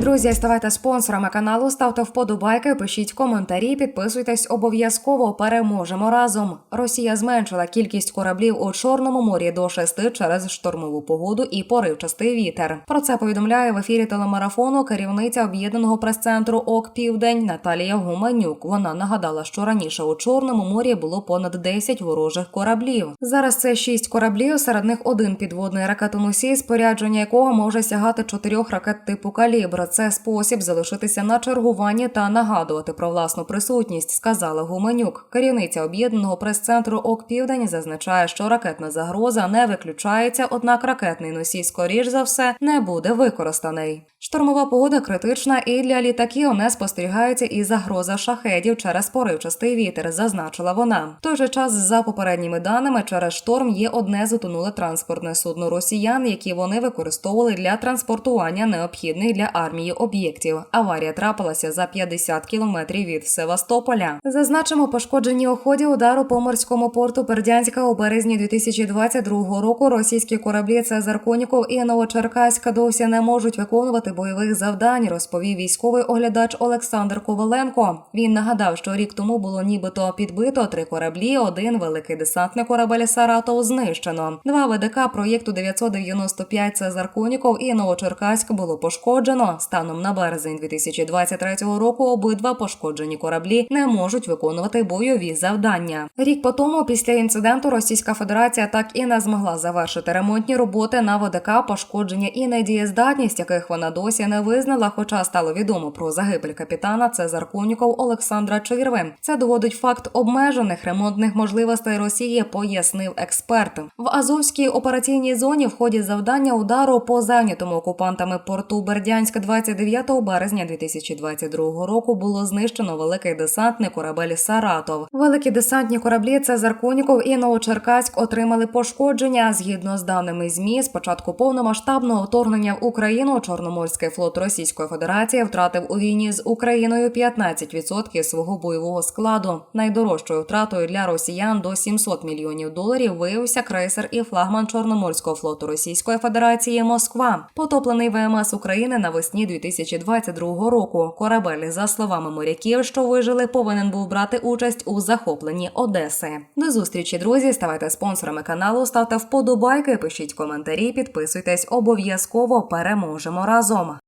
Друзі, ставайте спонсорами каналу, ставте вподобайки, пишіть коментарі, підписуйтесь обов'язково. Переможемо разом. Росія зменшила кількість кораблів у Чорному морі до шести через штормову погоду і поривчастий вітер. Про це повідомляє в ефірі телемарафону керівниця об'єднаного прес-центру ОК Південь Наталія Гуманюк. Вона нагадала, що раніше у Чорному морі було понад 10 ворожих кораблів. Зараз це 6 кораблів, серед них один підводний ракетоносій, спорядження якого може сягати чотирьох ракет типу калібр. Це спосіб залишитися на чергуванні та нагадувати про власну присутність, сказала Гуменюк. Керівниця об'єднаного прес-центру ОК Південь зазначає, що ракетна загроза не виключається, однак ракетний носій, скоріш за все, не буде використаний. Штормова погода критична і для літаків не спостерігається і загроза шахедів через поривчастий вітер, зазначила вона. В той же час, за попередніми даними, через шторм є одне затонуле транспортне судно росіян, які вони використовували для транспортування необхідних для армії об'єктів. Аварія трапилася за 50 кілометрів від Севастополя. Зазначимо пошкоджені у ході удару по морському порту Бердянська у березні 2022 року. Російські кораблі Цезар Коніков і Новочеркаська досі не можуть виконувати бойових завдань, розповів військовий оглядач Олександр Коваленко. Він нагадав, що рік тому було нібито підбито три кораблі. Один великий десантний корабель Саратов знищено. Два ВДК проєкту 995 Цезар Коніков і Новочеркаськ було пошкоджено. Станом на березень 2023 року обидва пошкоджені кораблі не можуть виконувати бойові завдання. Рік по тому, після інциденту, Російська Федерація так і не змогла завершити ремонтні роботи на ВДК, пошкодження і недієздатність, яких вона досі не визнала. Хоча стало відомо про загибель капітана Цезар Коніков Олександра Чирви. Це доводить факт обмежених ремонтних можливостей Росії, пояснив експерт. В Азовській операційній зоні в ході завдання удару по зайнятому окупантами порту Бердянськ 29 березня 2022 року було знищено великий десантний корабель Саратов. Великі десантні кораблі Цезар Коніков і Новочеркаськ отримали пошкодження згідно з даними змі. З початку повномасштабного вторгнення в Україну Чорноморський флот Російської Федерації втратив у війні з Україною 15% свого бойового складу. Найдорожчою втратою для росіян до 700 мільйонів доларів виявився крейсер і флагман Чорноморського флоту Російської Федерації Москва, потоплений ВМС України навесні 2022 року. Корабель, за словами моряків, що вижили, повинен був брати участь у захопленні Одеси. До зустрічі, друзі. Ставайте спонсорами каналу, ставте вподобайки, пишіть коментарі, підписуйтесь обов'язково. Переможемо разом.